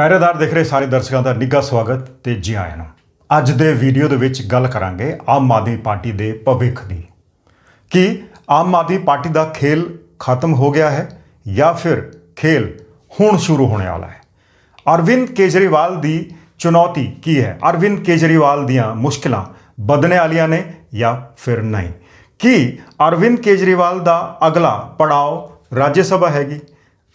ਪਹਿਰੇਦਾਰ ਦੇਖ ਰਹੇ ਸਾਰੇ ਦਰਸ਼ਕਾਂ ਦਾ ਨਿੱਘਾ ਸਵਾਗਤ ਤੇ ਜੀ ਆਇਆਂ ਨੂੰ। ਅੱਜ ਦੇ ਵੀਡੀਓ ਦੇ ਵਿੱਚ ਗੱਲ ਕਰਾਂਗੇ ਆਮ ਆਦਮੀ ਪਾਰਟੀ ਦੇ ਭਵਿੱਖ ਦੀ। ਕਿ ਆਮ ਆਦਮੀ ਪਾਰਟੀ ਦਾ ਖੇਲ ਖਤਮ ਹੋ ਗਿਆ ਹੈ ਜਾਂ ਫਿਰ ਖੇਲ ਹੁਣ ਸ਼ੁਰੂ ਹੋਣੇ ਵਾਲਾ ਹੈ? ਅਰਵਿੰਦ ਕੇਜਰੀਵਾਲ ਦੀ ਚੁਣੌਤੀ ਕੀ ਹੈ? ਅਰਵਿੰਦ ਕੇਜਰੀਵਾਲ ਦੀਆਂ ਮੁਸ਼ਕਲਾਂ ਵਧਣੇ ਵਾਲੀਆਂ ਨੇ ਜਾਂ ਫਿਰ ਨਹੀਂ? ਕੀ ਅਰਵਿੰਦ ਕੇਜਰੀਵਾਲ ਦਾ ਅਗਲਾ ਪੜਾਅ ਰਾਜ ਸਭਾ ਹੈਗੀ?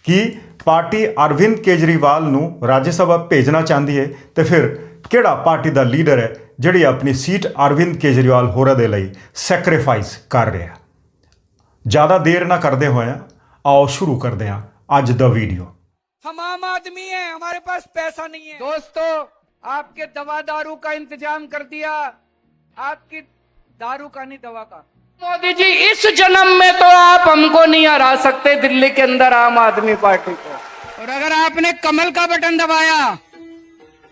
ਕੀ ਪਾਰਟੀ ਅਰਵਿੰਦ ਕੇਜਰੀਵਾਲ ਨੂੰ ਰਾਜ ਸਭਾ ਭੇਜਣਾ ਚਾਹੁੰਦੀ ਹੈ ਤੇ ਫਿਰ ਕਿਹੜਾ ਪਾਰਟੀ ਦਾ ਲੀਡਰ ਹੈ ਜਿਹੜੀ ਆਪਣੀ ਸੀਟ ਅਰਵਿੰਦ ਕੇਜਰੀਵਾਲ ਹੋਰਾਂ ਦੇ ਲਈ ਸੈਕਰੀਫਾਈਸ ਕਰ ਰਿਹਾ ਜ਼ਿਆਦਾ ਦੇਰ ਨਾ ਕਰਦੇ ਹੋਏ ਆਓ ਸ਼ੁਰੂ ਕਰਦੇ ਹਾਂ ਅੱਜ ਦਾ ਵੀਡੀਓ हम आम आदमी हैं हमारे पास पैसा नहीं है दोस्तों आपके दवा दारू का इंतजाम कर दिया आपकी दारू का नहीं दवा का मोदी जी इस जन्म में तो आप हमको नहीं हरा सकते दिल्ली के अंदर आम आदमी पार्टी को और अगर आपने कमल का बटन दबाया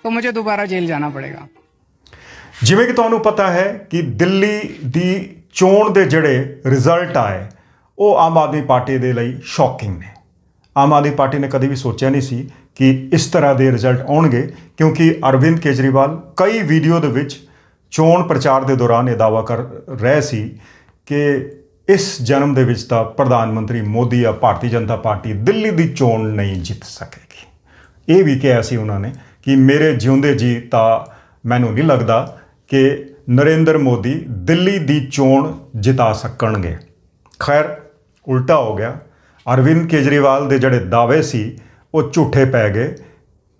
तो मुझे दोबारा जेल जाना पड़ेगा ਜਿਵੇਂ ਕਿ ਤੁਹਾਨੂੰ ਪਤਾ ਹੈ ਕਿ ਦਿੱਲੀ ਦੀ ਚੋਣ ਦੇ ਜਿਹੜੇ ਰਿਜ਼ਲਟ ਆਏ ਉਹ ਆਮ ਆਦਮੀ ਪਾਰਟੀ ਦੇ ਲਈ ਸ਼ੌਕਿੰਗ ਨੇ ਆਮ ਆਦਮੀ ਪਾਰਟੀ ਨੇ ਕਦੇ ਵੀ ਸੋਚਿਆ ਨਹੀਂ ਸੀ ਕਿ ਇਸ ਤਰ੍ਹਾਂ ਦੇ ਰਿਜ਼ਲਟ ਆਉਣਗੇ ਕਿਉਂਕਿ ਅਰਵਿੰਦ ਕੇਜਰੀਵਾਲ ਕਈ ਵੀਡੀਓ ਦੇ ਵਿੱਚ ਚੋਣ ਪ੍ਰਚਾਰ ਦੇ ਦੌਰਾਨ ਇਹ ਦਾਅਵਾ ਕਰ ਰਹੇ ਸੀ ਕਿ ਇਸ ਜਨਮ ਦੇ ਵਿੱਚ ਤਾਂ ਪ੍ਰਧਾਨ ਮੰਤਰੀ ਮੋਦੀ ਆ ਭਾਰਤੀ ਜਨਤਾ ਪਾਰਟੀ ਦਿੱਲੀ ਦੀ ਚੋਣ ਨਹੀਂ ਜਿੱਤ ਸਕੇਗੀ। ਇਹ ਵੀ ਕਿਹਾ ਸੀ ਉਹਨਾਂ ਨੇ ਕਿ ਮੇਰੇ ਜਿਉਂਦੇ ਜੀ ਤਾਂ ਮੈਨੂੰ ਨਹੀਂ ਲੱਗਦਾ ਕਿ ਨਰਿੰਦਰ ਮੋਦੀ ਦਿੱਲੀ ਦੀ ਚੋਣ ਜਿਤਾ ਸਕਣਗੇ। ਖੈਰ, ਉਲਟਾ ਹੋ ਗਿਆ। ਅਰਵਿੰਦ ਕੇਜਰੀਵਾਲ ਦੇ ਜਿਹੜੇ ਦਾਅਵੇ ਸੀ, ਉਹ ਝੂਠੇ ਪੈ ਗਏ।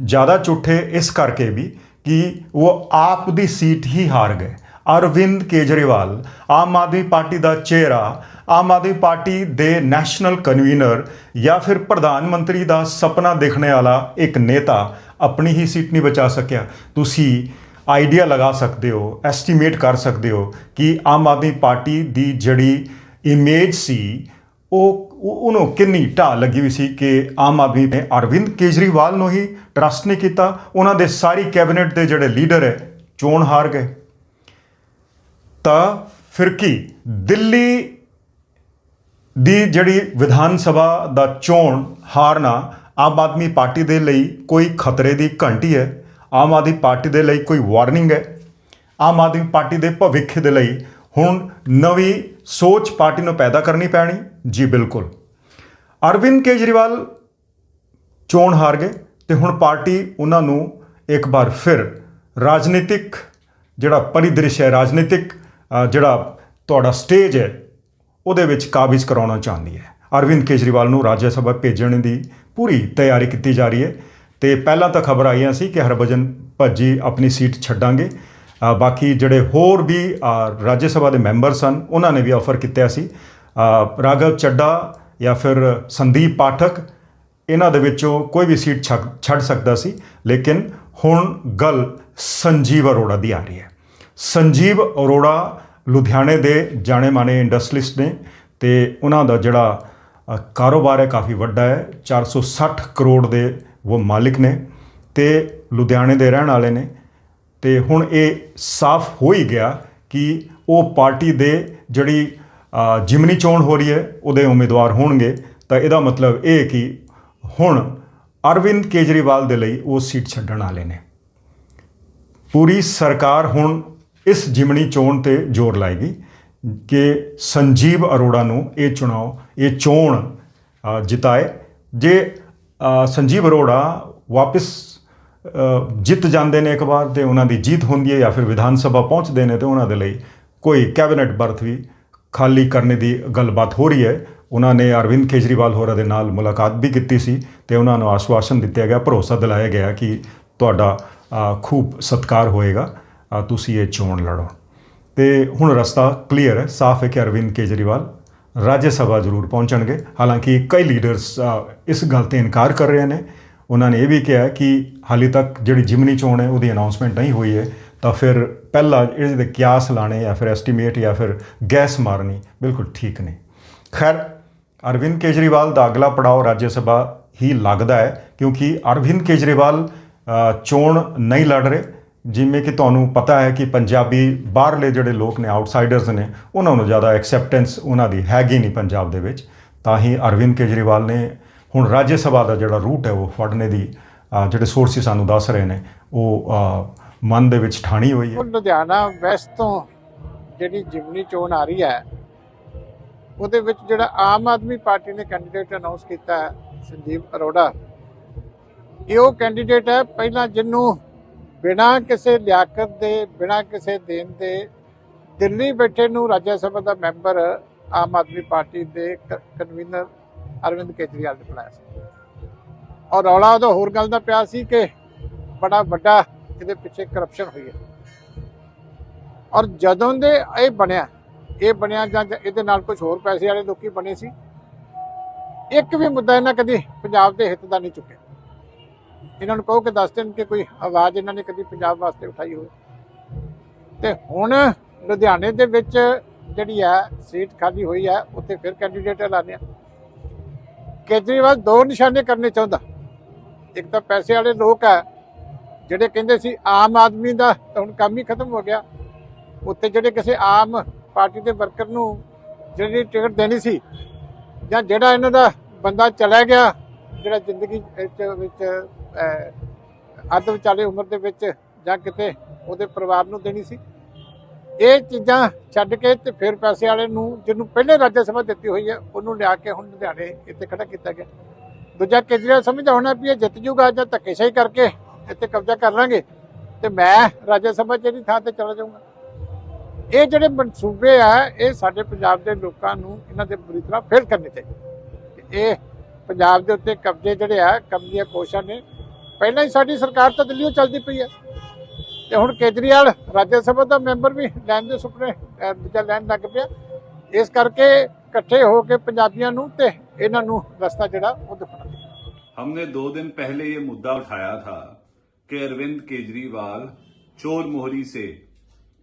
ਜ਼ਿਆਦਾ ਝੂਠੇ ਇਸ ਕਰਕੇ ਵੀ ਕਿ ਉਹ ਆਪ ਦੀ ਸੀਟ ਹੀ ਹਾਰ ਗਏ। ਅਰਵਿੰਦ ਕੇਜਰੀਵਾਲ, ਆਮ ਆਦਮੀ ਪਾਰਟੀ ਦਾ ਚਿਹਰਾ ਆਮ ਆਦਮੀ ਪਾਰਟੀ ਦੇ ਨੈਸ਼ਨਲ ਕਨਵੀਨਰ ਜਾਂ ਫਿਰ ਪ੍ਰਧਾਨ ਮੰਤਰੀ ਦਾ ਸੁਪਨਾ ਦੇਖਣ ਵਾਲਾ ਇੱਕ ਨੇਤਾ ਆਪਣੀ ਹੀ ਸੀਟ ਨਹੀਂ ਬਚਾ ਸਕਿਆ। ਤੁਸੀਂ ਆਈਡੀਆ ਲਗਾ ਸਕਦੇ ਹੋ, ਐਸਟੀਮੇਟ ਕਰ ਸਕਦੇ ਹੋ ਕਿ ਆਮ ਆਦਮੀ ਪਾਰਟੀ ਦੀ ਜਿਹੜੀ ਇਮੇਜ ਸੀ, ਉਹ- ਉਹਨੂੰ ਕਿੰਨੀ ਢਾਹ ਲੱਗੀ ਹੋਈ ਸੀ ਕਿ ਆਮ ਆਦਮੀ ਨੇ ਅਰਵਿੰਦ ਕੇਜਰੀਵਾਲ ਨੂੰ ਹੀ ਟਰਸਟ ਨਹੀਂ ਕੀਤਾ। ਉਹਨਾਂ ਦੇ ਸਾਰੀ ਕੈਬਨਿਟ ਦੇ ਜਿਹੜੇ ਲੀਡਰ ਹੈ, ਚੋਣ ਹਾਰ ਗਏ। ਤਾਂ ਫਿਰ ਕੀ? ਦਿੱਲੀ ਦੀ ਜਿਹੜੀ ਵਿਧਾਨ ਸਭਾ ਦਾ ਚੋਣ ਹਾਰਨਾ ਆਮ ਆਦਮੀ ਪਾਰਟੀ ਦੇ ਲਈ ਕੋਈ ਖਤਰੇ ਦੀ ਘੰਟੀ ਹੈ। ਆਮ ਆਦਮੀ ਪਾਰਟੀ ਦੇ ਲਈ ਕੋਈ ਵਾਰਨਿੰਗ ਹੈ। ਆਮ ਆਦਮੀ ਪਾਰਟੀ ਦੇ ਭਵਿੱਖ ਦੇ ਲਈ ਹੁਣ ਨਵੀਂ ਸੋਚ ਪਾਰਟੀ ਨੂੰ ਪੈਦਾ ਕਰਨੀ ਪੈਣੀ। ਜੀ ਬਿਲਕੁਲ। ਅਰਵਿੰਦ ਕੇਜਰੀਵਾਲ ਚੋਣ ਹਾਰ ਗਏ ਤੇ ਹੁਣ ਪਾਰਟੀ ਉਹਨਾਂ ਨੂੰ ਇੱਕ ਵਾਰ ਫਿਰ ਰਾਜਨੀਤਿਕ ਜਿਹੜਾ ਪਰਿਦ੍ਰਿਸ਼ ਹੈ, ਰਾਜਨੀਤਿਕ ਜਿਹੜਾ ਤੁਹਾਡਾ ਸਟੇਜ ਹੈ ਉਹਦੇ ਵਿੱਚ ਕਾਬਜ਼ ਕਰਾਉਣਾ ਚਾਹੁੰਦੀ ਹੈ। ਅਰਵਿੰਦ ਕੇਜਰੀਵਾਲ ਨੂੰ ਰਾਜ ਸਭਾ ਭੇਜਣ ਦੀ ਪੂਰੀ ਤਿਆਰੀ ਕੀਤੀ ਜਾ ਰਹੀ ਹੈ। ਤੇ ਪਹਿਲਾਂ ਤਾਂ ਖਬਰ ਆਈਆਂ ਸੀ ਕਿ ਹਰਭਜਨ ਭੱਜੀ ਆਪਣੀ ਸੀਟ ਛੱਡਾਂਗੇ। ਬਾਕੀ ਜਿਹੜੇ ਹੋਰ ਵੀ ਰਾਜ ਸਭਾ ਦੇ ਮੈਂਬਰ ਸਨ ਉਹਨਾਂ ਨੇ ਵੀ ਆਫਰ ਕੀਤਾ ਸੀ। ਅ, ਰਾਘਵ ਚੱਡਾ ਜਾਂ ਫਿਰ ਸੰਦੀਪ ਪਾਠਕ ਇਹਨਾਂ ਦੇ ਵਿੱਚੋਂ ਕੋਈ ਵੀ ਸੀਟ ਛੱਡ ਛੱਡ ਸਕਦਾ ਸੀ। ਲੇਕਿਨ ਹੁਣ ਗੱਲ ਸੰਜੀਵ ਅਰੋੜਾ ਦੀ ਆ ਰਹੀ ਹੈ। ਸੰਜੀਵ ਅਰੋੜਾ ਲੁਧਿਆਣੇ ਦੇ ਜਾਣੇ ਮਾਣੇ ਇੰਡਸਟਰੀਲਿਸਟ ਨੇ ਤੇ ਉਹਨਾਂ ਦਾ ਜਿਹੜਾ ਕਾਰੋਬਾਰ ਹੈ ਕਾਫੀ ਵੱਡਾ ਹੈ। 460 ਕਰੋੜ ਦੇ ਉਹ ਮਾਲਿਕ ਨੇ ਤੇ ਲੁਧਿਆਣੇ ਦੇ ਰਹਿਣ ਵਾਲੇ ਨੇ। ਤੇ ਹੁਣ ਇਹ ਸਾਫ਼ ਹੋ ਹੀ ਗਿਆ ਕਿ ਉਹ ਪਾਰਟੀ ਦੇ ਜਿਹੜੀ ਜਿਮਨੀ ਚੋਣ ਹੋ ਰਹੀ ਹੈ, ਉਹਦੇ ਉਮੀਦਵਾਰ ਹੋਣਗੇ। ਤਾਂ ਇਹਦਾ ਮਤਲਬ ਇਹ ਕਿ ਹੁਣ ਅਰਵਿੰਦ ਕੇਜਰੀਵਾਲ ਦੇ ਲਈ ਉਹ ਸੀਟ ਛੱਡਣ ਵਾਲੇ ਨੇ। ਪੂਰੀ ਸਰਕਾਰ ਹੁਣ ਇਸ ਜਿਮਣੀ ਚੋਣ ਤੇ ਜ਼ੋਰ ਲਾਏਗੀ ਕਿ ਸੰਜੀਵ ਅਰੋੜਾ ਨੂੰ ਇਹ ਚੁਣਾਓ, ਇਹ ਚੋਣ ਜਿਤਾਏ। ਜੇ ਸੰਜੀਵ ਅਰੋੜਾ ਵਾਪਸ ਜਿੱਤ ਜਾਂਦੇ ਨੇ ਇੱਕ ਵਾਰ ਤੇ ਉਹਨਾਂ ਦੀ ਜੀਤ ਹੁੰਦੀ ਹੈ ਜਾਂ ਫਿਰ ਵਿਧਾਨ ਸਭਾ ਪਹੁੰਚਦੇ ਨੇ ਤੇ ਉਹਨਾਂ ਦੇ ਲਈ ਕੋਈ ਕੈਬਨਿਟ ਬਰਥ ਵੀ ਖਾਲੀ ਕਰਨ ਦੀ ਗੱਲਬਾਤ ਹੋ ਰਹੀ ਹੈ। ਉਹਨਾਂ ਨੇ ਅਰਵਿੰਦ ਕੇਜਰੀਵਾਲ ਹੋਰਾਂ ਦੇ ਨਾਲ ਮੁਲਾਕਾਤ ਵੀ ਕੀਤੀ ਸੀ ਤੇ ਉਹਨਾਂ ਨੂੰ ਆਸ਼ਵਾਸਨ ਦਿੱਤਾ ਗਿਆ, ਭਰੋਸਾ ਦਿਲਾਇਆ ਗਿਆ ਕਿ ਤੁਹਾਡਾ ਖੂਬ ਸਤਿਕਾਰ ਹੋਏਗਾ। ਤੁਸੀਂ ਇਹ ਚੋਣ ਲੜੋ। ਤੇ ਹੁਣ ਰਸਤਾ ਕਲੀਅਰ ਹੈ। ਸਾਫ਼ ਹੈ ਕਿ ਅਰਵਿੰਦ ਕੇਜਰੀਵਾਲ ਰਾਜ ਸਭਾ ਜ਼ਰੂਰ ਪਹੁੰਚਣਗੇ। ਹਾਲਾਂਕਿ ਕਈ ਲੀਡਰਸ ਇਸ ਗੱਲ ਤੇ ਇਨਕਾਰ ਕਰ ਰਹੇ ਨੇ। ਉਹਨਾਂ ਨੇ ਇਹ ਵੀ ਕਿਹਾ ਕਿ ਹਾਲੇ ਤੱਕ ਜਿਹੜੀ ਜਿਮਨੀ ਚੋਣ ਹੈ, ਉਹਦੀ ਅਨਾਉਂਸਮੈਂਟ ਨਹੀਂ ਹੋਈ ਹੈ। ਤਾਂ ਫਿਰ ਪਹਿਲਾਂ ਇਹਦੇ ਤੇ ਕਿਆਸ ਲਾਣੇ ਜਾਂ ਫਿਰ ਐਸਟੀਮੇਟ ਜਾਂ ਫਿਰ ਗੈਸ ਮਾਰਨੀ ਬਿਲਕੁਲ ਠੀਕ ਨਹੀਂ। ਖੈਰ, ਅਰਵਿੰਦ ਕੇਜਰੀਵਾਲ ਦਾ ਅਗਲਾ ਪੜਾਅ ਰਾਜ ਸਭਾ ਹੀ ਲੱਗਦਾ ਹੈ। ਕਿਉਂਕਿ ਅਰਵਿੰਦ ਕੇਜਰੀਵਾਲ ਚੋਣ ਨਹੀਂ ਲੜ ਰਹੇ। ਜਿਵੇਂ ਕਿ ਤੁਹਾਨੂੰ ਪਤਾ ਹੈ ਕਿ ਪੰਜਾਬੀ ਬਾਹਰਲੇ ਜਿਹੜੇ ਲੋਕ ਨੇ ਆਊਟਸਾਈਡਰਸ ਨੇ, ਉਹਨਾਂ ਨੂੰ ਜ਼ਿਆਦਾ ਐਕਸੈਪਟੈਂਸ ਉਹਨਾਂ ਦੀ ਹੈਗੀ ਨਹੀਂ ਪੰਜਾਬ ਦੇ ਵਿੱਚ। ਤਾਂ ਹੀ ਅਰਵਿੰਦ ਕੇਜਰੀਵਾਲ ਨੇ ਹੁਣ ਰਾਜ ਸਭਾ ਦਾ ਜਿਹੜਾ ਰੂਟ ਹੈ, ਉਹ ਫੜਨੇ ਦੀ ਜਿਹੜੇ ਸੋਰਸਿਸ ਸਾਨੂੰ ਦੱਸ ਰਹੇ ਨੇ, ਉਹ ਮਨ ਦੇ ਵਿੱਚ ਠਾਣੀ ਹੋਈ ਹੈ। ਲੁਧਿਆਣਾ ਵੈਸਟ ਤੋਂ ਜਿਹੜੀ ਜਿਮਨੀ ਚੋਣ ਆ ਰਹੀ ਹੈ, ਉਹਦੇ ਵਿੱਚ ਜਿਹੜਾ ਆਮ ਆਦਮੀ ਪਾਰਟੀ ਨੇ ਕੈਂਡੀਡੇਟ ਅਨਾਉਂਸ ਕੀਤਾ ਹੈ ਸੰਜੀਵ ਅਰੋੜਾ। ਇਹ ਉਹ ਕੈਂਡੀਡੇਟ ਹੈ, ਪਹਿਲਾਂ ਜਿਹਨੂੰ ਬਿਨਾਂ ਕਿਸੇ ਲਿਆਕਤ ਦੇ, ਬਿਨਾਂ ਕਿਸੇ ਦੇਣ ਦੇ ਦਿੱਲੀ ਬੈਠੇ ਨੂੰ ਰਾਜ ਸਭਾ ਦਾ ਮੈਂਬਰ ਆਮ ਆਦਮੀ ਪਾਰਟੀ ਦੇ ਕਨਵੀਨਰ ਅਰਵਿੰਦ ਕੇਜਰੀਵਾਲ ਨੇ ਬਣਾਇਆ ਸੀ। ਔਰ ਰੌਲਾ ਉਹਦਾ ਹੋਰ ਗੱਲ ਦਾ ਪਿਆ ਸੀ ਕਿ ਬੜਾ ਵੱਡਾ ਇਹਦੇ ਪਿੱਛੇ ਕਰਪਸ਼ਨ ਹੋਈ ਹੈ। ਔਰ ਜਦੋਂ ਦੇ ਇਹ ਬਣਿਆ ਇਹ ਬਣਿਆ ਜਾਂ ਇਹਦੇ ਨਾਲ ਕੁਝ ਹੋਰ ਪੈਸੇ ਵਾਲੇ ਲੋਕੀ ਬਣੇ ਸੀ, ਇੱਕ ਵੀ ਮੁੱਦਾ ਇਹਨਾਂ ਕਦੀ ਪੰਜਾਬ ਦੇ ਹਿੱਤ ਦਾ ਨਹੀਂ ਚੁੱਕਿਆ। ਇਹਨਾਂ ਨੂੰ ਕਹੋ ਕਿ ਦੱਸ ਦੇਣ ਕਿ ਕੋਈ ਆਵਾਜ਼ ਇਹਨਾਂ ਨੇ ਕਦੀ ਪੰਜਾਬ ਵਾਸਤੇ ਉਠਾਈ ਹੋਵੇ। ਤੇ ਹੁਣ ਲੁਧਿਆਣੇ ਦੇ ਵਿੱਚ ਜਿਹੜੀ ਹੈ, ਸੀਟ ਖਾਲੀ ਹੋਈ ਹੈ, ਉੱਥੇ ਫਿਰ ਕੈਂਡੀਡੇਟ ਐਲਾਨਿਆ ਕੇਜਰੀਵਾਲ ਦੋ ਨਿਸ਼ਾਨੇ ਕਰਨੇ ਚਾਹੁੰਦਾ। ਇੱਕ ਤਾਂ ਪੈਸੇ ਵਾਲੇ ਲੋਕ ਹੈ, ਜਿਹੜੇ ਕਹਿੰਦੇ ਸੀ ਆਮ ਆਦਮੀ ਦਾ ਹੁਣ ਕੰਮ ਹੀ ਖਤਮ ਹੋ ਗਿਆ। ਉੱਤੇ ਜਿਹੜੇ ਕਿਸੇ ਆਮ ਪਾਰਟੀ ਦੇ ਵਰਕਰ ਨੂੰ ਜਿਹੜੀ ਟਿਕਟ ਦੇਣੀ ਸੀ, ਜਾਂ ਜਿਹੜਾ ਇਹਨਾਂ ਦਾ ਬੰਦਾ ਚਲਾ ਗਿਆ, ਜਿਹੜਾ ਜ਼ਿੰਦਗੀ ਵਿੱਚ ਅੱਧ ਵਿਚਾਲੇ ਉਮਰ ਦੇ ਵਿੱਚ ਜਾਂ ਕਿਤੇ ਉਹਦੇ ਪਰਿਵਾਰ ਨੂੰ ਦੇਣੀ ਸੀ। ਇਹ ਚੀਜ਼ਾਂ ਛੱਡ ਕੇ ਤੇ ਫਿਰ ਪੈਸੇ ਵਾਲੇ ਨੂੰ ਜਿਹਨੂੰ ਪਹਿਲੇ ਰਾਜ ਸਭਾ ਦਿੱਤੀ ਹੋਈ ਹੈ, ਉਹਨੂੰ ਲਿਆ ਕੇ ਹੁਣ ਲੁਧਿਆਣੇ ਇੱਥੇ ਖੜਾ ਕੀਤਾ ਗਿਆ। ਦੂਜਾ ਕੇਜਰੀਵਾਲ ਸਮਝਦਾ ਹੋਣਾ ਵੀ ਇਹ ਜਿੱਤ ਜੂਗਾ ਜਾਂ ਧੱਕੇਸ਼ਾਹੀ ਕਰਕੇ ਇੱਥੇ ਕਬਜ਼ਾ ਕਰ ਲਾਂਗੇ ਤੇ ਮੈਂ ਰਾਜ ਸਭਾ ਜਿਹੜੀ ਥਾਂ ਤੇ ਚਲਾ ਜਾਊਂਗਾ। ਇਹ ਜਿਹੜੇ ਮਨਸੂਬੇ ਆ, ਇਹ ਸਾਡੇ ਪੰਜਾਬ ਦੇ ਲੋਕਾਂ ਨੂੰ ਇਹਨਾਂ ਦੇ ਬੁਰੀ ਤਰ੍ਹਾਂ ਫੇਲ ਕਰਨੇ ਚਾਹੀਦੇ। ਇਹ ਪੰਜਾਬ ਦੇ ਉੱਤੇ ਕਬਜ਼ੇ ਜਿਹੜੇ ਆ ਕਬਜ਼ੀਆਂ ਕੋਸ਼ਾਂ ਨੇ ਪਹਿਲਾਂ ਹੀ ਸਾਡੀ ਸਰਕਾਰ ਤਾਂ ਦਿੱਲੀੋਂ ਚੱਲਦੀ ਪਈ ਹੈ ਤੇ ਹੁਣ ਕੇਜਰੀਵਾਲ ਰਾਜ ਸਭਾ ਦਾ ਮੈਂਬਰ ਵੀ ਲੈਣ ਦੇ ਸੁਪਨੇ ਅਹ, ਦੂਜਾ ਲੈਣ ਲੱਗ ਪਿਆ ਇਸ ਕਰਕੇ ਇਕੱਠੇ ਹੋ ਕੇ ਪੰਜਾਬੀਆਂ ਨੂੰ ਤੇ ਇਹਨਾਂ ਨੂੰ ਰਸਤਾ ਜਿਹੜਾ ਉਹ ਦਿਖਾਉਣਾ हमने दो दिन पहले ये मुद्दा उठाया था कि अरविंद केजरीवाल चोर मोहरी से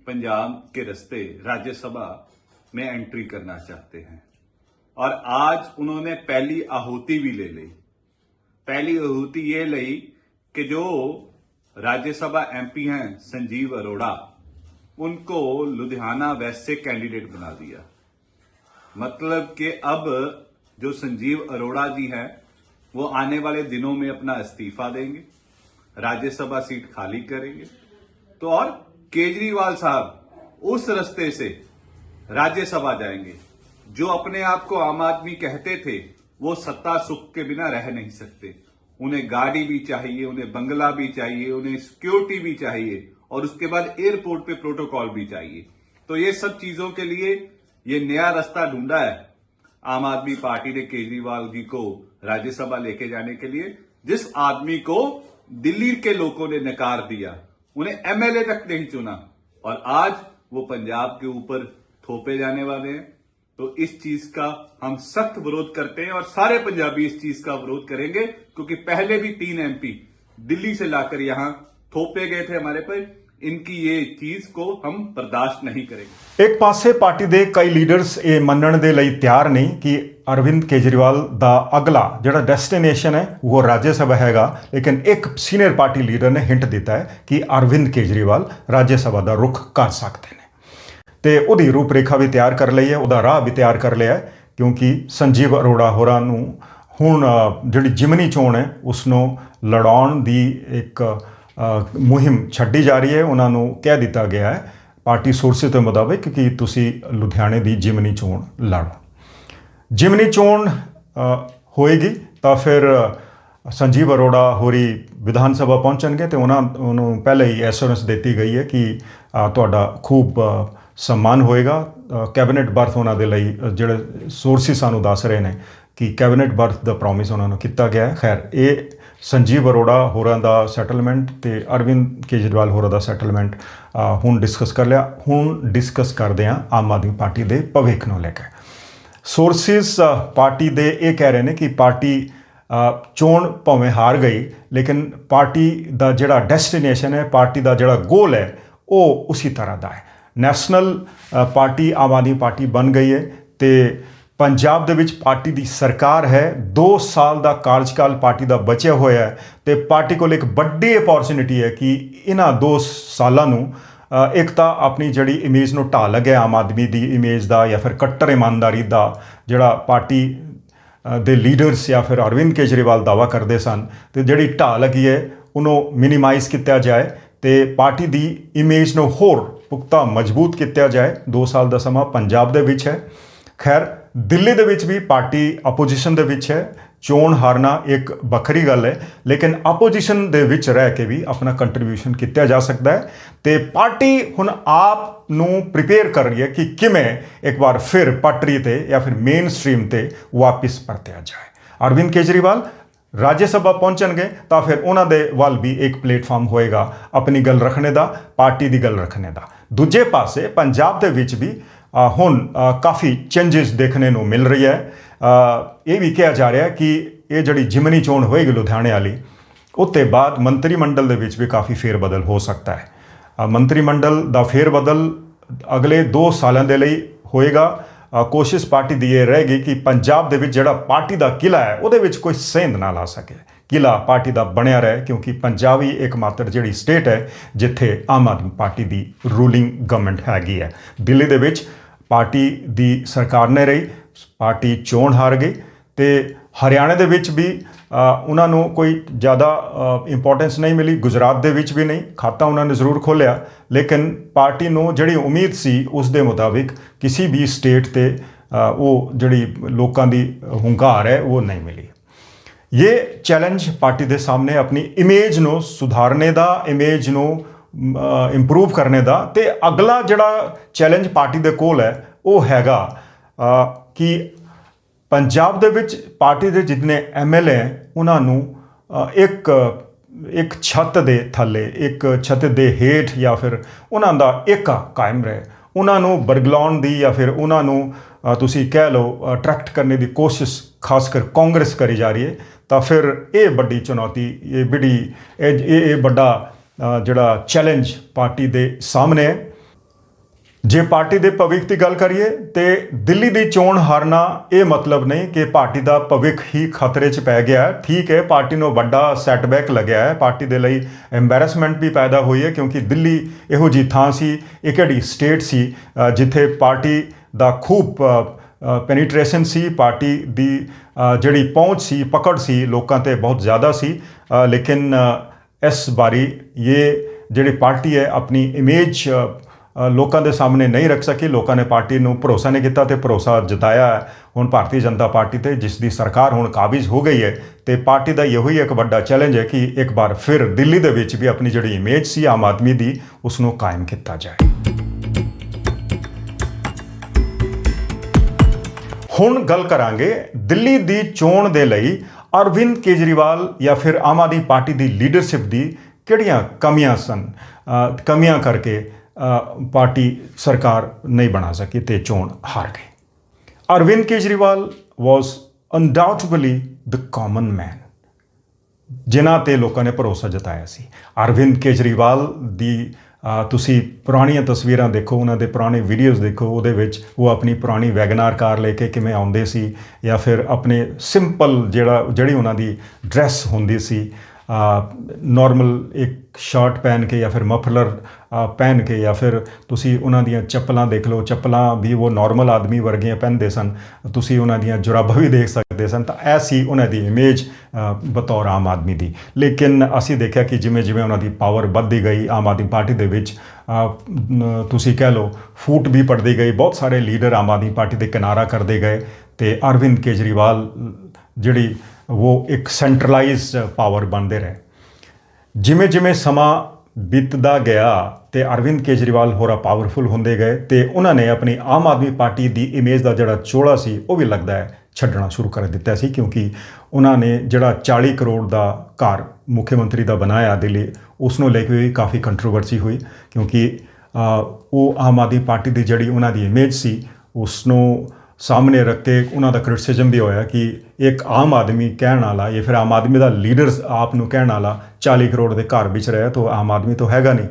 पंजाब के रस्ते राज्यसभा में एंट्री करना चाहते हैं और आज उन्होंने पहली आहुति भी ले ली पहली आहुति ये ली कि जो राज्यसभा एमपी हैं, संजीव अरोड़ा, उनको लुधियाना वेस्ट से कैंडिडेट बना दिया। मतलब कि अब जो संजीव अरोड़ा जी हैं, वो आने वाले दिनों में अपना इस्तीफा देंगे, राज्यसभा सीट खाली करेंगे। तो और केजरीवाल साहब उस रास्ते से राज्यसभा जाएँगे, जो अपने आप को आम आदमी कहते थे, वो सत्ता सुख के बिना रह नहीं सकते। उन्हें गाड़ी भी चाहिए, उन्हें बंगला भी चाहिए, उन्हें सिक्योरिटी भी चाहिए और उसके बाद एयरपोर्ट पे प्रोटोकॉल भी चाहिए। तो ये सब चीज़ों के लिए ये नया रास्ता ढूंढा है आम आदमी पार्टी ने केजरीवाल जी को राज्यसभा लेके जाने के लिए। जिस आदमी को दिल्ली के लोगों ने नकार दिया, उन्हें एमएलए तक नहीं चुना और आज वो पंजाब के ऊपर थोपे जाने वाले हैं। तो इस चीज का हम सख्त विरोध करते हैं और सारे पंजाबी इस चीज का विरोध करेंगे क्योंकि पहले भी तीन एमपी दिल्ली से लाकर यहां थोपे गए थे हमारे पर इनकी ये चीज को हम बर्दाश्त नहीं करेंगे ਇੱਕ ਪਾਸੇ ਪਾਰਟੀ ਦੇ ਕਈ ਲੀਡਰਸ ਇਹ ਮੰਨਣ ਦੇ ਲਈ ਤਿਆਰ ਨਹੀਂ ਕਿ ਅਰਵਿੰਦ ਕੇਜਰੀਵਾਲ ਦਾ ਅਗਲਾ ਜਿਹੜਾ ਡੈਸਟੀਨੇਸ਼ਨ ਹੈ ਉਹ ਰਾਜ ਸਭਾ ਹੈਗਾ ਲੇਕਿਨ ਇੱਕ ਸੀਨੀਅਰ ਪਾਰਟੀ ਲੀਡਰ ਨੇ ਹਿੰਟ ਦਿੱਤਾ ਹੈ ਕਿ ਅਰਵਿੰਦ ਕੇਜਰੀਵਾਲ ਰਾਜ ਸਭਾ ਦਾ ਰੁਖ ਕਰ ਸਕਦੇ ਨੇ ਤੇ ਉਹਦੀ ਰੂਪਰੇਖਾ ਵੀ ਤਿਆਰ ਕਰ ਲਈ ਹੈ, ਉਹਦਾ ਰਾਹ ਵੀ ਤਿਆਰ ਕਰ ਲਿਆ ਹੈ, ਕਿਉਂਕਿ ਸੰਜੀਵ ਅਰੋੜਾ ਹੋਰਾਂ ਨੂੰ ਹੁਣ ਜਿਹੜੀ ਜਿਮਨੀ ਚੋਣ ਹੈ ਉਸ ਨੂੰ ਲੜਾਉਣ ਦੀ ਇੱਕ ਮੁਹਿੰਮ ਛੱਡੀ ਜਾ ਰਹੀ ਹੈ, ਉਹਨਾਂ ਨੂੰ ਕਹਿ ਦਿੱਤਾ ਗਿਆ ਹੈ, ਪਾਰਟੀ ਸੋਰਸਿਸ ਦੇ ਮੁਤਾਬਿਕ ਕਿ ਤੁਸੀਂ ਲੁਧਿਆਣੇ ਦੀ ਜਿਮਨੀ ਚੋਣ ਲੜੋ। ਜਿਮਨੀ ਚੋਣ ਹੋਏਗੀ, ਤਾਂ ਫਿਰ ਸੰਜੀਵ ਅਰੋੜਾ ਹੋਰੀ ਵਿਧਾਨ ਸਭਾ ਪਹੁੰਚਣਗੇ ਤੇ ਉਹਨਾਂ ਨੂੰ ਪਹਿਲੇ ਹੀ ਐਸ਼ੋਰੈਂਸ ਦਿੱਤੀ ਗਈ ਹੈ ਕਿ ਤੁਹਾਡਾ ਖੂਬ ਸਨਮਾਨ ਹੋਏਗਾ। ਕੈਬਨਿਟ ਬਰਥ ਉਹਨਾਂ ਦੇ ਲਈ ਜਿਹੜੇ ਸੋਰਸਿਸ ਸਾਨੂੰ ਦੱਸ ਰਹੇ ਨੇ ਕਿ ਕੈਬਨਿਟ ਬਰਥ ਦਾ ਪ੍ਰੋਮਿਸ ਉਹਨਾਂ ਨੂੰ ਕੀਤਾ ਗਿਆ ਹੈ। ਖੈਰ, ਇਹ ਸੰਜੀਵ ਅਰੋੜਾ ਹੋਰਾਂ ਦਾ ਸੈਟਲਮੈਂਟ ਤੇ ਅਰਵਿੰਦ ਕੇਜਰੀਵਾਲ ਹੋਰਾਂ ਦਾ ਸੈਟਲਮੈਂਟ ਹੁਣ ਡਿਸਕਸ ਕਰ ਲਿਆ। ਹੁਣ ਡਿਸਕਸ ਕਰਦੇ ਹਾਂ ਆਮ ਆਦਮੀ ਪਾਰਟੀ ਦੇ ਭਵਿੱਖ ਨੂੰ ਲੈ ਕੇ। ਸੋਰਸਿਸ ਪਾਰਟੀ ਦੇ ਇਹ ਕਹਿ ਰਹੇ ਨੇ ਕਿ ਪਾਰਟੀ ਚੋਣ ਭਾਵੇਂ ਹਾਰ ਗਈ, ਲੇਕਿਨ ਪਾਰਟੀ ਦਾ ਜਿਹੜਾ ਡੈਸਟੀਨੇਸ਼ਨ ਹੈ, ਪਾਰਟੀ ਦਾ ਜਿਹੜਾ ਗੋਲ ਹੈ, ਉਹ ਉਸੇ ਤਰ੍ਹਾਂ ਦਾ ਹੈ। National party, Aam Aadmi party ਬਣ ਗਈ ਹੈ ਤੇ ਪੰਜਾਬ ਦੇ ਵਿੱਚ ਪਾਰਟੀ ਦੀ ਸਰਕਾਰ ਹੈ। 2 ਸਾਲ ਦਾ ਕਾਰਜਕਾਲ ਪਾਰਟੀ ਦਾ ਬਚਿਆ ਹੋਇਆ ਹੈ ਤੇ ਪਾਰਟੀ ਕੋਲ ਇੱਕ ਵੱਡੀ ਅਪੋਰਚੁਨਿਟੀ ਹੈ ਕਿ ਇਹਨਾਂ 2 ਸਾਲਾਂ ਨੂੰ ਇੱਕ ਤਾਂ ਆਪਣੀ ਜਿਹੜੀ ਇਮੇਜ ਨੂੰ ਢਾਹ ਲੱਗਿਆ ਆਮ ਆਦਮੀ ਦੀ ਇਮੇਜ ਦਾ ਜਾਂ ਫਿਰ ਕੱਟਰ ਇਮਾਨਦਾਰੀ ਦਾ ਜਿਹੜਾ ਪਾਰਟੀ ਦੇ ਲੀਡਰਸ ਜਾਂ ਫਿਰ ਅਰਵਿੰਦ ਕੇਜਰੀਵਾਲ ਦਾਵਾ ਕਰਦੇ ਸਨ ਤੇ ਜਿਹੜੀ ਢਾਹ ਲੱਗੀ ਹੈ, ਉਹਨੂੰ ਮਿਨੀਮਾਈਜ਼ ਕੀਤਾ ਜਾਏ। ਤੇ ਪਾਰਟੀ ਦੀ ਇਮੇਜ ਨੂੰ ਹੋਰ ਪੁਖਤਾ ਮਜ਼ਬੂਤ ਕੀਤਾ ਜਾਏ। 2 ਸਾਲ ਦਾ ਸਮਾਂ ਪੰਜਾਬ ਦੇ ਵਿੱਚ ਹੈ। ਖੈਰ, ਦਿੱਲੀ ਦੇ ਵਿੱਚ ਵੀ ਪਾਰਟੀ ਆਪੋਜੀਸ਼ਨ ਦੇ ਵਿੱਚ ਹੈ। ਚੋਣ ਹਾਰਨਾ ਇੱਕ ਵੱਖਰੀ ਗੱਲ ਹੈ। ਲੇਕਿਨ ਆਪੋਜੀਸ਼ਨ ਦੇ ਵਿੱਚ ਰਹਿ ਕੇ ਵੀ ਆਪਣਾ ਕੰਟਰੀਬਿਊਸ਼ਨ ਕੀਤਾ ਜਾ ਸਕਦਾ ਹੈ। ਤੇ ਪਾਰਟੀ ਹੁਣ ਆਪ ਨੂੰ ਪ੍ਰਿਪੇਅਰ ਕਰ ਰਹੀ ਹੈ ਕਿ ਕਿਵੇਂ ਇੱਕ ਵਾਰ ਫਿਰ ਪਟਰੀ ਤੇ ਜਾਂ ਫਿਰ ਮੇਨ ਸਟ੍ਰੀਮ ਤੇ ਵਾਪਸ ਪਰਤਿਆ ਜਾਏ। ਅਰਵਿੰਦ ਕੇਜਰੀਵਾਲ ਰਾਜ ਸਭਾ ਪਹੁੰਚਣਗੇ, ਤਾਂ ਫਿਰ ਉਹਨਾਂ ਦੇ ਵੱਲ ਵੀ ਇੱਕ ਪਲੇਟਫਾਰਮ ਹੋਏਗਾ ਆਪਣੀ ਗੱਲ ਰੱਖਣੇ ਦਾ, ਪਾਰਟੀ ਦੀ ਗੱਲ ਰੱਖਣੇ ਦਾ। ਦੂਜੇ ਪਾਸੇ ਪੰਜਾਬ ਦੇ ਵਿੱਚ ਵੀ ਹੁਣ ਕਾਫੀ ਚੇਂਜਸ ਦੇਖਣੇ ਨੂੰ ਮਿਲ ਰਹੀ ਹੈ। ਇਹ ਵੀ ਕਿਹਾ ਜਾ ਰਿਹਾ ਕਿ ਇਹ ਜਿਹੜੀ ਜਿਮਨੀ ਚੋਣ ਹੋਏਗੀ ਲੁਧਿਆਣੇ ਵਾਲੀ, ਉੱਤੇ ਬਾਅਦ ਮੰਤਰੀ ਮੰਡਲ ਦੇ ਵਿੱਚ ਵੀ ਕਾਫੀ ਫੇਰਬਦਲ ਹੋ ਸਕਦਾ ਹੈ। ਮੰਤਰੀ ਮੰਡਲ ਦਾ ਫੇਰਬਦਲ ਅਗਲੇ 2 ਸਾਲਾਂ ਦੇ ਲਈ ਹੋਏਗਾ। ਕੋਸ਼ਿਸ਼ ਪਾਰਟੀ ਦੀ ਇਹ ਰਹੇਗੀ ਕਿ ਪੰਜਾਬ ਦੇ ਵਿੱਚ ਜਿਹੜਾ ਪਾਰਟੀ ਦਾ ਕਿਲਾ ਹੈ, ਉਹਦੇ ਵਿੱਚ ਕੋਈ ਸੇਂਧ ਨਾ ਲਾ ਸਕੇ। ਕਿਲਾ ਪਾਰਟੀ ਦਾ ਬਣਿਆ ਰਹੇ, ਕਿਉਂਕਿ ਪੰਜਾਬ ਹੀ ਇੱਕਮਾਤਰ ਜਿਹੜੀ ਸਟੇਟ ਹੈ, ਜਿੱਥੇ ਆਮ ਆਦਮੀ ਪਾਰਟੀ ਦੀ ਰੂਲਿੰਗ ਗਵਰਨਮੈਂਟ ਹੈਗੀ ਹੈ। ਦਿੱਲੀ ਦੇ ਵਿੱਚ ਪਾਰਟੀ ਦੀ ਸਰਕਾਰ ਨੇ ਰਹੀ, ਪਾਰਟੀ ਚੋਣ ਹਾਰ ਗਈ ਤੇ ਹਰਿਆਣਾ ਦੇ ਵਿੱਚ ਵੀ ਉਹਨਾਂ ਨੂੰ ਕੋਈ ਜ਼ਿਆਦਾ ਇੰਪੋਰਟੈਂਸ ਨਹੀਂ ਮਿਲੀ, ਗੁਜਰਾਤ ਦੇ ਵਿੱਚ ਵੀ ਨਹੀਂ, ਖਾਤਾ ਉਹਨਾਂ ਨੇ ਜ਼ਰੂਰ ਖੋਲ੍ਹਿਆ। ਲੇਕਿਨ ਪਾਰਟੀ ਨੂੰ ਜਿਹੜੀ ਉਮੀਦ ਸੀ ਉਸ ਦੇ ਮੁਤਾਬਿਕ ਕਿਸੇ ਵੀ ਸਟੇਟ ਤੇ ਉਹ ਜਿਹੜੀ ਲੋਕਾਂ ਦੀ ਹੁੰਕਾਰ ਹੈ, ਉਹ ਨਹੀਂ ਮਿਲੀ। ਇਹ ਚੈਲੰਜ ਪਾਰਟੀ ਦੇ ਸਾਹਮਣੇ ਆਪਣੀ ਇਮੇਜ ਨੂੰ ਸੁਧਾਰਨੇ ਦਾ ਇਮੇਜ ਨੂੰ ਇੰਪਰੂਵ ਕਰਨੇ ਦਾ ਤੇ ਅਗਲਾ ਜਿਹੜਾ ਚੈਲੰਜ ਪਾਰਟੀ ਦੇ ਕੋਲ ਹੈ, ਉਹ ਹੈਗਾ ਕਿ ਪੰਜਾਬ ਦੇ ਵਿੱਚ ਪਾਰਟੀ ਦੇ ਜਿੰਨੇ ਐਮਐਲਏ ਹੈ, ਉਹਨਾਂ ਨੂੰ ਇੱਕ ਇੱਕ ਛੱਤ ਦੇ ਥੱਲੇ, ਇੱਕ ਛੱਤ ਦੇ ਹੇਠ ਜਾਂ ਫਿਰ ਉਹਨਾਂ ਦਾ ਏਕਾ ਕਾਇਮ ਰਹੇ। ਉਹਨਾਂ ਨੂੰ ਬਰਗਲਾਉਣ ਦੀ ਜਾਂ ਫਿਰ ਉਹਨਾਂ ਨੂੰ ਤੁਸੀਂ ਕਹਿ ਲਓ ਅਟਰੈਕਟ ਕਰਨ ਦੀ ਕੋਸ਼ਿਸ਼ ਖਾਸ ਕਰ ਕਾਂਗਰਸ ਕਰੀ ਜਾ ਰਹੀ ਹੈ, ਤਾਂ ਫਿਰ ਇਹ ਵੱਡੀ ਚੁਣੌਤੀ, ਇਹ ਬੜੀ ਇਹ ਇਹ ਵੱਡਾ ਜਿਹੜਾ ਚੈਲੰਜ ਪਾਰਟੀ ਦੇ ਸਾਹਮਣੇ ਹੈ। ਜੇ ਪਾਰਟੀ ਦੇ ਭਵਿੱਖ ਦੀ ਗੱਲ ਕਰੀਏ, ਤੇ ਦਿੱਲੀ ਦੀ ਚੋਣ ਹਾਰਨਾ ਇਹ ਮਤਲਬ ਨਹੀਂ ਕਿ ਪਾਰਟੀ ਦਾ ਭਵਿੱਖ ਹੀ ਖਤਰੇ 'ਚ ਪੈ ਗਿਆ ਠੀਕ ਹੈ, ਪਾਰਟੀ ਨੂੰ ਵੱਡਾ ਸੈਟਬੈਕ ਲੱਗਿਆ ਹੈ। ਪਾਰਟੀ ਦੇ ਲਈ ਐਮਬੈਰਸਮੈਂਟ ਵੀ ਪੈਦਾ ਹੋਈ ਹੈ ਕਿਉਂਕਿ ਦਿੱਲੀ ਇਹੋ ਜੀ ਥਾਂ ਸੀ ਇੱਕ ਐਡੀ ਸਟੇਟ ਸੀ ਜਿੱਥੇ ਪਾਰਟੀ ਦਾ ਖੂਬ ਪੈਨੀਟ੍ਰੇਸ਼ਨ ਸੀ, ਪਾਰਟੀ ਦੀ ਜਿਹੜੀ ਪਹੁੰਚ ਸੀ, ਪਕੜ ਸੀ, ਲੋਕਾਂ ਤੇ ਬਹੁਤ ਜ਼ਿਆਦਾ ਸੀ। ਲੇਕਿਨ ਇਸ ਵਾਰੀ ਇਹ ਜਿਹੜੀ ਪਾਰਟੀ ਹੈ, ਆਪਣੀ ਇਮੇਜ ਲੋਕਾਂ ਦੇ ਸਾਹਮਣੇ ਨਹੀਂ ਰੱਖ ਸਕੀ। ਲੋਕਾਂ ਨੇ ਪਾਰਟੀ ਨੂੰ ਭਰੋਸਾ ਨਹੀਂ ਕੀਤਾ ਤੇ ਭਰੋਸਾ ਜਤਾਇਆ ਹੁਣ ਭਾਰਤੀ ਜਨਤਾ ਪਾਰਟੀ ਤੇ ਜਿਸ ਦੀ ਸਰਕਾਰ ਹੁਣ ਕਾਬਿਜ਼ ਹੋ ਗਈ ਹੈ ਤੇ ਪਾਰਟੀ ਦਾ ਇਹੋ ਹੀ ਇੱਕ ਵੱਡਾ ਚੈਲੰਜ ਹੈ ਕਿ ਇੱਕ ਵਾਰ ਫਿਰ ਦਿੱਲੀ ਦੇ ਵਿੱਚ ਵੀ ਆਪਣੀ ਜਿਹੜੀ ਇਮੇਜ ਸੀ ਆਮ ਆਦਮੀ ਦੀ ਉਸ ਨੂੰ ਕਾਇਮ ਕੀਤਾ ਜਾਏ। ਹੁਣ ਗੱਲ ਕਰਾਂਗੇ ਦਿੱਲੀ ਦੀ ਚੋਣ ਦੇ ਲਈ ਅਰਵਿੰਦ ਕੇਜਰੀਵਾਲ ਜਾਂ ਫਿਰ ਆਮ ਆਦਮੀ ਪਾਰਟੀ ਦੀ ਲੀਡਰਸ਼ਿਪ ਦੀ ਕਿਹੜੀਆਂ ਕਮੀਆਂ ਸਨ? ਕਮੀਆਂ ਕਰਕੇ ਅ, ਪਾਰਟੀ ਸਰਕਾਰ ਨਹੀਂ ਬਣਾ ਸਕੀ ਤੇ ਚੋਣ ਹਾਰ ਗਈ Arvind Kejriwal was undoubtedly the common man ਜਿਨ੍ਹਾਂ ਤੇ ਲੋਕਾਂ ਨੇ ਭਰੋਸਾ ਜਤਾਇਆ ਸੀ। ਅਰਵਿੰਦ ਕੇਜਰੀਵਾਲ ਦੀ ਤੁਸੀਂ ਪੁਰਾਣੀਆਂ ਤਸਵੀਰਾਂ ਦੇਖੋ ਉਹਨਾਂ ਦੇ ਪੁਰਾਣੇ ਵੀਡੀਓਜ਼ ਦੇਖੋ ਉਹਦੇ ਵਿੱਚ ਉਹ ਆਪਣੀ ਪੁਰਾਣੀ ਵੈਗਨਾਰ ਕਾਰ ਲੈ ਕੇ ਕਿਵੇਂ ਆਉਂਦੇ ਸੀ ਜਾਂ ਫਿਰ ਆਪਣੇ ਸਿੰਪਲ ਜਿਹੜਾ ਜਿਹੜੀ ਉਹਨਾਂ ਦੀ ਡਰੈਸ ਹੁੰਦੀ ਸੀ ਨਾਰਮਲ ਇੱਕ ਸ਼ਰਟ ਪਹਿਨ ਕੇ ਜਾਂ ਫਿਰ ਮਫਲਰ ਪਹਿਨ ਕੇ ਜਾਂ ਫਿਰ ਤੁਸੀਂ ਉਹਨਾਂ ਦੀਆਂ ਚੱਪਲਾਂ ਦੇਖ ਲਓ, ਚੱਪਲਾਂ ਵੀ ਉਹ ਨਾਰਮਲ ਆਦਮੀ ਵਰਗੀਆਂ ਪਹਿਨਦੇ ਸਨ, ਤੁਸੀਂ ਉਹਨਾਂ ਦੀਆਂ ਜੁਰਾਬਾਂ ਵੀ ਦੇਖ ਸਕਦੇ ਸਨ, ਤਾਂ ਐਸੀ ਉਹਨਾਂ ਦੀ ਇਮੇਜ ਬਤੌਰ ਆਮ ਆਦਮੀ ਦੀ। ਲੇਕਿਨ ਅਸੀਂ ਦੇਖਿਆ ਕਿ ਜਿਵੇਂ ਜਿਵੇਂ ਉਹਨਾਂ ਦੀ ਪਾਵਰ ਵੱਧਦੀ ਗਈ ਆਮ ਆਦਮੀ ਪਾਰਟੀ ਦੇ ਵਿੱਚ ਤੁਸੀਂ ਕਹਿ ਲਓ, ਫੂਟ ਵੀ ਪੜਦੀ ਗਈ ਬਹੁਤ ਸਾਰੇ ਲੀਡਰ ਆਮ ਆਦਮੀ ਪਾਰਟੀ ਦੇ ਕਿਨਾਰਾ ਕਰਦੇ ਗਏ, ਤੇ ਅਰਵਿੰਦ ਕੇਜਰੀਵਾਲ ਜਿਹੜੀ ਉਹ ਇੱਕ ਸੈਂਟਰਲਾਈਜ਼ਡ ਪਾਵਰ ਬਣਦੇ ਰਹੇ ਜਿਵੇਂ ਜਿਵੇਂ ਸਮਾਂ ਬੀਤਦਾ ਗਿਆ ਤੇ ਅਰਵਿੰਦ ਕੇਜਰੀਵਾਲ ਹੋਰਾ ਪਾਵਰਫੁਲ ਹੁੰਦੇ ਗਏ ਤੇ ਉਹਨਾਂ ਨੇ ਆਪਣੀ ਆਮ ਆਦਮੀ ਪਾਰਟੀ ਦੀ ਇਮੇਜ ਦਾ ਜਿਹੜਾ ਚੋਲਾ ਸੀ ਉਹ ਵੀ ਲੱਗਦਾ ਹੈ ਛੱਡਣਾ ਸ਼ੁਰੂ ਕਰ ਦਿੱਤਾ ਸੀ ਕਿਉਂਕਿ ਉਹਨਾਂ ਨੇ ਜਿਹੜਾ 40 ਕਰੋੜ ਦਾ ਘਰ ਮੁੱਖ ਮੰਤਰੀ ਦਾ ਬਣਾਇਆ ਦਿੱਲੀ ਉਸ ਨੂੰ ਲੈ ਕੇ ਵੀ ਕਾਫੀ ਕੰਟਰੋਵਰਸੀ ਹੋਈ ਕਿਉਂਕਿ ਉਹ ਆਮ ਆਦਮੀ ਪਾਰਟੀ ਦੀ ਜਿਹੜੀ ਉਹਨਾਂ ਦੀ ਇਮੇਜ ਸੀ ਉਸ ਨੂੰ ਸਾਹਮਣੇ ਰੱਖ ਕੇ ਉਹਨਾਂ ਦਾ ਕ੍ਰਿਟਿਸਿਜ਼ਮ ਵੀ ਹੋਇਆ ਕਿ ਇੱਕ ਆਮ ਆਦਮੀ ਕਹਿਣ ਵਾਲਾ ਜਾਂ ਫਿਰ ਆਮ ਆਦਮੀ ਦਾ ਲੀਡਰ ਆਪ ਨੂੰ ਕਹਿਣ ਵਾਲਾ 40 ਕਰੋੜ ਦੇ ਘਰ ਵਿੱਚ ਰਿਹਾ, ਤਾਂ ਆਮ ਆਦਮੀ ਤਾਂ ਹੈਗਾ ਨਹੀਂ।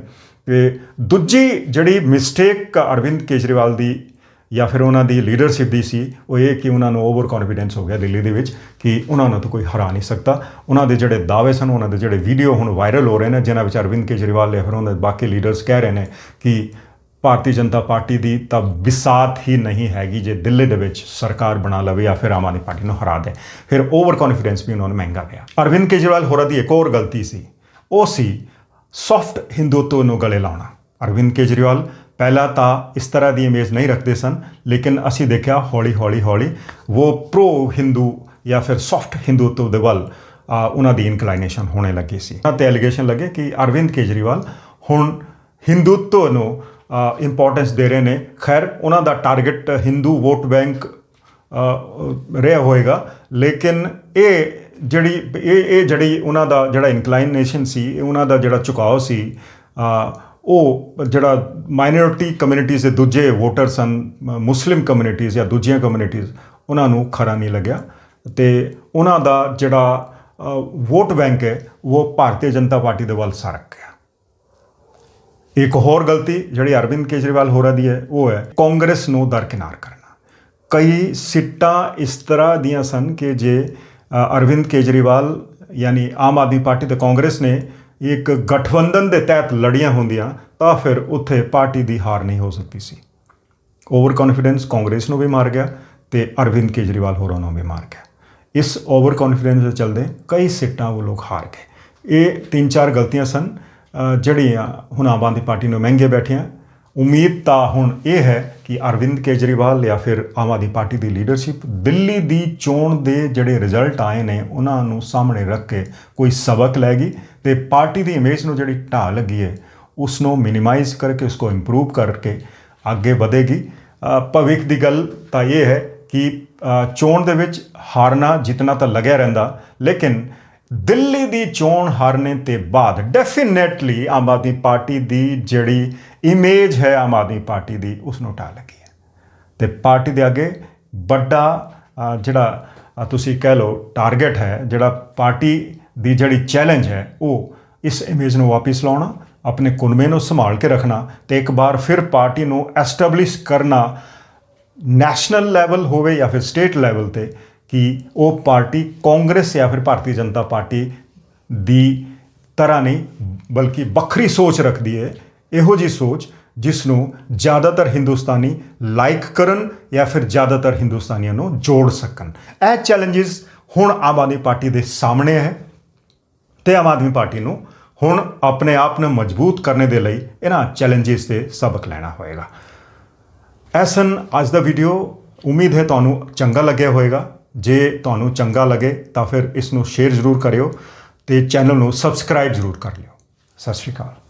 ਤੇ ਦੂਜੀ ਜਿਹੜੀ ਮਿਸਟੇਕ ਅਰਵਿੰਦ ਕੇਜਰੀਵਾਲ ਦੀ ਜਾਂ ਫਿਰ ਉਹਨਾਂ ਦੀ ਲੀਡਰਸ਼ਿਪ ਦੀ ਸੀ, ਉਹ ਇਹ ਕਿ ਉਹਨਾਂ ਨੂੰ ਓਵਰ ਕੌਨਫੀਡੈਂਸ ਹੋ ਗਿਆ ਦਿੱਲੀ ਦੇ ਵਿੱਚ ਕਿ ਉਹਨਾਂ ਨੂੰ ਤਾਂ ਕੋਈ ਹਰਾ ਨਹੀਂ ਸਕਦਾ। ਉਹਨਾਂ ਦੇ ਜਿਹੜੇ ਦਾਅਵੇ ਸਨ, ਉਹਨਾਂ ਦੇ ਜਿਹੜੇ ਵੀਡੀਓ ਹੁਣ ਵਾਇਰਲ ਹੋ ਰਹੇ ਨੇ, ਜਿਨ੍ਹਾਂ ਵਿੱਚ ਅਰਵਿੰਦ ਕੇਜਰੀਵਾਲ ਜਾਂ ਫਿਰ ਉਹਨਾਂ ਦੇ ਬਾਕੀ ਲੀਡਰਸ ਕਹਿ ਰਹੇ ਨੇ ਕਿ ਭਾਰਤੀ ਜਨਤਾ ਪਾਰਟੀ ਦੀ ਤਾਂ ਵਿਸਾਤ ਹੀ ਨਹੀਂ ਹੈਗੀ ਜੇ ਦਿੱਲੀ ਦੇ ਵਿੱਚ ਸਰਕਾਰ ਬਣਾ ਲਵੇ ਜਾਂ ਫਿਰ ਆਮ ਆਦਮੀ ਪਾਰਟੀ ਨੂੰ ਹਰਾ ਦੇ। ਫਿਰ ਓਵਰ ਕੌਨਫੀਡੈਂਸ ਵੀ ਉਹਨਾਂ ਨੂੰ ਮਹਿੰਗਾ ਪਿਆ। ਅਰਵਿੰਦ ਕੇਜਰੀਵਾਲ ਹੋਰਾਂ ਦੀ ਇੱਕ ਹੋਰ ਗਲਤੀ ਸੀ। ਉਹ ਸੀ ਸੌਫਟ ਹਿੰਦੂਤਵ ਨੂੰ ਗਲੇ ਲਾਉਣਾ। ਅਰਵਿੰਦ ਕੇਜਰੀਵਾਲ ਪਹਿਲਾਂ ਤਾਂ ਇਸ ਤਰ੍ਹਾਂ ਦੀ ਇਮੇਜ ਨਹੀਂ ਰੱਖਦੇ ਸਨ, ਲੇਕਿਨ ਅਸੀਂ ਦੇਖਿਆ ਹੌਲੀ ਹੌਲੀ ਹੌਲੀ ਉਹ ਪ੍ਰੋ ਹਿੰਦੂ ਜਾਂ ਫਿਰ ਸੌਫਟ ਹਿੰਦੂਤਵ ਦੇ ਵੱਲ ਉਹਨਾਂ ਦੀ ਇਨਕਲਾਈਨੇਸ਼ਨ ਹੋਣੇ ਲੱਗੀ ਸੀ। ਉਹਨਾਂ ਤੇ ਐਲੀਗੇਸ਼ਨ ਲੱਗੇ ਕਿ ਅਰਵਿੰਦ ਕੇਜਰੀਵਾਲ ਹੁਣ ਹਿੰਦੂਤਵ ਨੂੰ ਇੰਪੋਰਟੈਂਸ ਦੇ ਰਹੇ ਨੇ। ਖੈਰ, ਉਹਨਾਂ ਦਾ ਟਾਰਗੇਟ ਹਿੰਦੂ ਵੋਟ ਬੈਂਕ ਰਿਹਾ ਹੋਏਗਾ। ਲੇਕਿਨ ਇਹ ਜਿਹੜੀ, ਇਹ ਇਹ ਜਿਹੜੀ ਉਹਨਾਂ ਦਾ ਜਿਹੜਾ ਇਨਕਲਾਈਨੇਸ਼ਨ ਸੀ, ਇਹ ਉਹਨਾਂ ਦਾ ਜਿਹੜਾ ਝੁਕਾਓ ਸੀ ਉਹ ਜਿਹੜਾ ਮਾਈਨੋਰਟੀ ਕਮਿਊਨਿਟੀਜ਼ ਦੇ ਦੂਜੇ ਵੋਟਰ ਸਨ ਮੁਸਲਿਮ ਕਮਿਊਨਿਟੀਜ਼ ਜਾਂ ਦੂਜੀਆਂ ਕਮਿਊਨਿਟੀਜ਼ ਉਹਨਾਂ ਨੂੰ ਖਰਾ ਨਹੀਂ ਲੱਗਿਆ। ਤੇ ਉਹਨਾਂ ਦਾ ਜਿਹੜਾ ਵੋਟ ਬੈਂਕ ਹੈ, ਉਹ ਭਾਰਤੀ ਜਨਤਾ ਪਾਰਟੀ ਦੇ ਵੱਲ ਸਰਕ ਗਿਆ ਇੱਕ ਹੋਰ ਗਲਤੀ ਜਿਹੜੀ ਅਰਵਿੰਦ ਕੇਜਰੀਵਾਲ ਹੋਰਾਂ ਦੀ ਹੈ, ਉਹ ਹੈ ਕਾਂਗਰਸ ਨੂੰ ਦਰਕਿਨਾਰ ਕਰਨਾ। ਕਈ ਸਿੱਟਾਂ ਇਸ ਤਰ੍ਹਾਂ ਦੀਆਂ ਸਨ ਕਿ ਜੇ ਅਰਵਿੰਦ ਕੇਜਰੀਵਾਲ ਯਾਨੀ ਆਮ ਆਦਮੀ ਪਾਰਟੀ ਤੇ ਕਾਂਗਰਸ ਨੇ ਇੱਕ ਗਠਬੰਧਨ ਦੇ ਤਹਿਤ ਲੜੀਆਂ ਹੁੰਦੀਆਂ, ਤਾਂ ਫਿਰ ਉੱਥੇ ਪਾਰਟੀ ਦੀ ਹਾਰ ਨਹੀਂ ਹੋ ਸਕਦੀ ਸੀ। ਓਵਰ ਕੌਨਫੀਡੈਂਸ ਕਾਂਗਰਸ ਨੂੰ ਵੀ ਮਾਰ ਗਿਆ ਤੇ ਅਰਵਿੰਦ ਕੇਜਰੀਵਾਲ ਹੋਰਾਂ ਨੂੰ ਵੀ ਮਾਰ ਗਿਆ। ਇਸ ਓਵਰ ਕੌਨਫੀਡੈਂਸ ਦੇ ਚਲਦੇ ਕਈ ਸੀਟਾਂ ਉਹ ਲੋਕ ਹਾਰ ਗਏ। ਇਹ ਤਿੰਨ ਚਾਰ ਗਲਤੀਆਂ ਸਨ। ਜਿਹੜੀਆਂ ਹੁਣ ਆਮ ਆਦਮੀ ਪਾਰਟੀ ਨੂੰ ਮਹਿੰਗੇ ਬੈਠੀਆਂ, ਉਮੀਦ ਤਾਂ ਹੁਣ ਇਹ ਹੈ ਕਿ ਅਰਵਿੰਦ ਕੇਜਰੀਵਾਲ ਜਾਂ ਫਿਰ ਆਮ ਆਦਮੀ ਪਾਰਟੀ ਦੀ ਲੀਡਰਸ਼ਿਪ ਦਿੱਲੀ ਦੀ ਚੋਣ ਦੇ ਜਿਹੜੇ ਰਿਜ਼ਲਟ ਆਏ ਨੇ, ਉਹਨਾਂ ਨੂੰ ਸਾਹਮਣੇ ਰੱਖ ਕੇ ਕੋਈ ਸਬਕ ਲੈਗੀ ਤੇ ਪਾਰਟੀ ਦੀ ਇਮੇਜ ਨੂੰ ਜਿਹੜੀ ਢਾਹ ਲੱਗੀ ਹੈ ਉਸ ਨੂੰ ਮਿਨੀਮਾਈਜ਼ ਕਰਕੇ ਉਸ ਨੂੰ ਇੰਪਰੂਵ ਕਰਕੇ ਅੱਗੇ ਵਧੇਗੀ। ਭਵਿੱਖ ਦੀ ਗੱਲ ਤਾਂ ਇਹ ਹੈ ਕਿ ਚੋਣ ਦੇ ਵਿੱਚ ਹਾਰਨਾ ਜਿੱਤਣਾ ਤਾਂ ਲੱਗਿਆ ਰਹਿੰਦਾ, ਲੇਕਿਨ ਦਿੱਲੀ ਦੀ ਚੋਣ ਹਾਰਨੇ ਤੇ ਬਾਅਦ ਡੈਫੀਨੇਟਲੀ ਆਮ ਆਦਮੀ ਪਾਰਟੀ ਦੀ ਜਿਹੜੀ ਇਮੇਜ ਹੈ ਆਮ ਆਦਮੀ ਪਾਰਟੀ ਦੀ ਉਸ ਨੂੰ ਢਾਹ ਲੱਗੀ ਹੈ। ਤੇ ਪਾਰਟੀ ਦੇ ਅੱਗੇ ਵੱਡਾ ਜਿਹੜਾ ਤੁਸੀਂ ਕਹਿ ਲਓ ਟਾਰਗੇਟ ਹੈ, ਜਿਹੜਾ ਪਾਰਟੀ ਦੀ ਜਿਹੜੀ ਚੈਲੰਜ ਹੈ, ਉਹ ਇਸ ਇਮੇਜ ਨੂੰ ਵਾਪਿਸ ਲਾਉਣਾ, ਆਪਣੇ ਕੁਨਮੇ ਨੂੰ ਸੰਭਾਲ ਕੇ ਰੱਖਣਾ ਤੇ ਇੱਕ ਵਾਰ ਫਿਰ ਪਾਰਟੀ ਨੂੰ ਐਸਟੈਬਲਿਸ਼ ਕਰਨਾ ਨੈਸ਼ਨਲ ਲੈਵਲ ਹੋਵੇ ਜਾਂ ਫਿਰ ਸਟੇਟ ਲੈਵਲ ਤੇ ਕਿ ਉਹ ਪਾਰਟੀ ਕਾਂਗਰਸ ਜਾਂ ਫਿਰ ਭਾਰਤੀ ਜਨਤਾ ਪਾਰਟੀ ਦੀ ਤਰ੍ਹਾਂ ਨਹੀਂ, ਬਲਕਿ ਵੱਖਰੀ ਸੋਚ ਰੱਖਦੀ ਹੈ, ਇਹੋ ਜੀ ਸੋਚ ਜਿਸ ਨੂੰ ਜ਼ਿਆਦਾਤਰ ਹਿੰਦੁਸਤਾਨੀ ਲਾਈਕ ਕਰਨ ਜਾਂ ਫਿਰ ਜ਼ਿਆਦਾਤਰ ਹਿੰਦੁਸਤਾਨੀਆਂ ਨੂੰ ਜੋੜ ਸਕਣ। ਇਹ ਚੈਲੰਜਸ ਹੁਣ ਆਮ ਆਦਮੀ ਪਾਰਟੀ ਦੇ ਸਾਹਮਣੇ ਹੈ ਤੇ ਆਮ ਆਦਮੀ ਪਾਰਟੀ ਨੂੰ ਹੁਣ ਆਪਣੇ ਆਪ ਨੂੰ ਮਜ਼ਬੂਤ ਕਰਨ ਦੇ ਲਈ ਇਹਨਾਂ ਚੈਲੰਜਸ ਤੇ ਸਬਕ ਲੈਣਾ ਹੋਏਗਾ। ਐਸਨ, ਅੱਜ ਦਾ ਵੀਡੀਓ ਉਮੀਦ ਹੈ ਤੁਹਾਨੂੰ ਚੰਗਾ ਲੱਗਿਆ ਹੋਵੇਗਾ ਜੇ ਤੁਹਾਨੂੰ ਚੰਗਾ ਲੱਗੇ ਤਾਂ ਫਿਰ ਇਸ ਨੂੰ ਸ਼ੇਅਰ ਜ਼ਰੂਰ ਕਰਿਓ ਤੇ ਚੈਨਲ ਨੂੰ ਸਬਸਕ੍ਰਾਈਬ ਜ਼ਰੂਰ ਕਰ ਲਿਓ। ਸਤਿ ਸ਼੍ਰੀ ਅਕਾਲ।